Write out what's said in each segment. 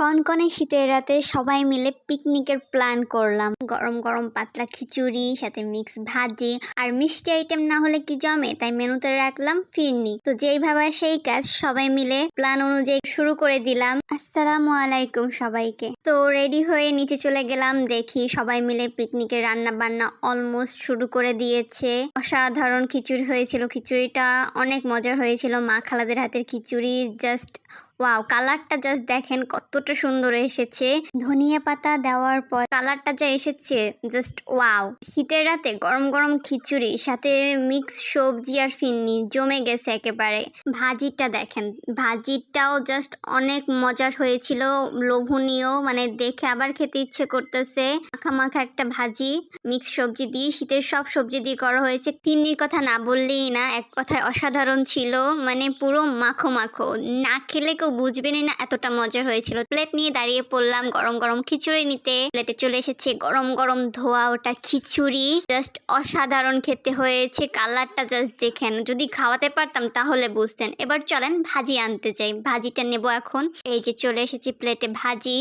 কনকনে শীতের রাতে সবাই মিলে পিকনিকের প্ল্যান করলাম। গরম গরম পাতলা খিচুড়ি, সাথে মিক্স ভাজি। আর মিষ্টি আইটেম না হলে কি জমে? তাই মেনুতে রাখলাম ফিরনি। তো যেই ভাবা সেই কাজ, সবাই মিলে প্ল্যান অনুযায়ী শুরু করে দিলাম। আসসালামু আলাইকুম সবাইকে। তো রেডি হয়ে নিচে চলে গেলাম, দেখি সবাই মিলে পিকনিকের রান্না বান্না অলমোস্ট শুরু করে দিয়েছে। অসাধারণ খিচুড়ি হয়েছিল। খিচুড়িটা অনেক মজার হয়েছিল। মা খালাদের হাতের খিচুড়ি জাস্ট ওয়াও কালারটা জাস্ট দেখেন কতটা সুন্দর এসেছে। ধনিয়া পাতা দেওয়ার পর কালারটা যা এসেছে জাস্ট ওয়াও শীতের রাতে গরম গরম খিচুড়ি, সাথে মিক্স সবজি আর ফিন্নি জমে গেছে একেবারে। ভাজিটা দেখেন, ভাজিটাও জাস্ট অনেক মজার হয়েছিল, লোভনীয় মানে দেখে আবার খেতে ইচ্ছে করতেছে। মাখা মাখা একটা ভাজি মিক্স সবজি দিয়ে, শীতের সব সবজি দিয়ে করা হয়েছে। ফিন্নির কথা না বললেই না, এক কথায় অসাধারণ ছিল মানে পুরো মাখো মাখো। না খেলে কেউ বুঝবেনই না, এতটা মজার হয়েছিল। প্লেট নিয়ে দাঁড়িয়ে পড়লাম গরম গরম খিচুড়ি নিতে। প্লেটে চলে এসেছে গরম গরম ধোয়া ওটা খিচুড়ি। জাস্ট অসাধারণ খেতে হয়েছে, কালারটা জাস্ট দেখেন। যদি খাওয়াতে পারতাম তাহলে বুঝতেন। এবার চলেন ভাজি আনতে যাই। ভাজিটা নেব এখন। এই যে চলে এসেছি প্লেটে ভাজি।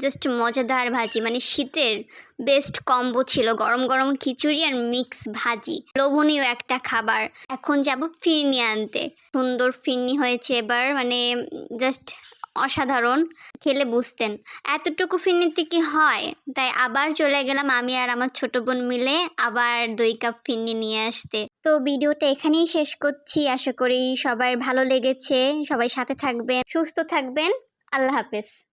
জাস্ট মজাদার ভাজি মানে শীতের বেস্ট কম্বো ছিল গরম গরম খিচুড়ি আর মিক্স ভাজি। লোভনীয় একটা খাবার। এখন যাব ফিরনি আনতে। সুন্দর ফিরনি হয়েছে এবার মানে জাস্ট অসাধারণ। খেলে বুঝতেন। এতটুকু ফিরনিতে কি হয়? তাই আবার চলে গেলাম আমি আর আমার ছোট বোন মিলে আবার দুই কাপ ফিরনি নিয়ে আসতে। তো ভিডিওটা এখানেই শেষ করছি। আশা করি সবাই ভালো লেগেছে। সবাই সাথে থাকবেন, সুস্থ থাকবেন। আল্লাহ হাফেজ।